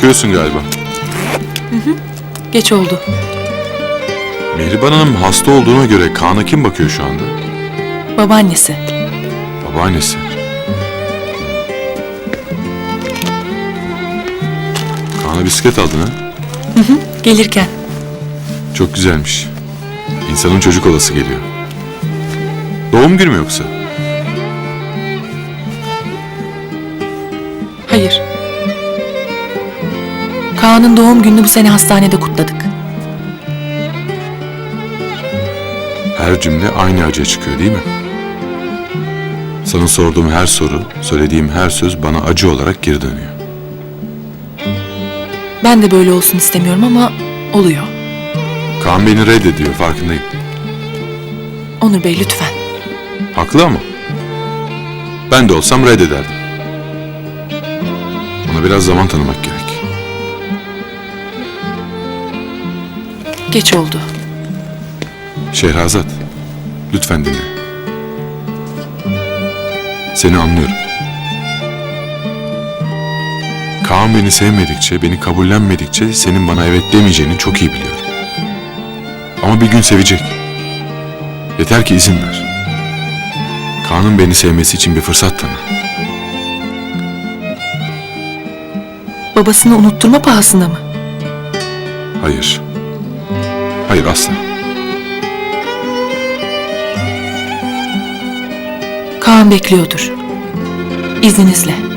Çıkıyorsun galiba. Geç oldu. Mihriban Hanım hasta olduğuna göre Kaan'a kim bakıyor şu anda? Babaannesi. Babaannesi. Kaan'a bisiklet aldın ha? Gelirken. Çok güzelmiş. İnsanın çocuk olası geliyor. Doğum günü mü yoksa? Hayır. Kaan'ın doğum gününü bu sene hastanede kutladık. Her cümle aynı acıya çıkıyor değil mi? Sana sorduğum her soru, söylediğim her söz bana acı olarak geri dönüyor. Ben de böyle olsun istemiyorum ama oluyor. Kaan beni reddediyor farkındayım. Onur Bey lütfen. Haklı ama. Ben de olsam reddederdim. Ona biraz zaman tanımak gerek. Geç oldu. Şehrazat, lütfen dinle. Seni anlıyorum. Kaan beni sevmedikçe, beni kabullenmedikçe senin bana evet demeyeceğini çok iyi biliyorum. Ama bir gün sevecek. Yeter ki izin ver. Kaan'ın beni sevmesi için bir fırsat tanı. Babasını unutturma pahasına mı? Hayır. Hayır asla. Kaan bekliyordur. İzninizle.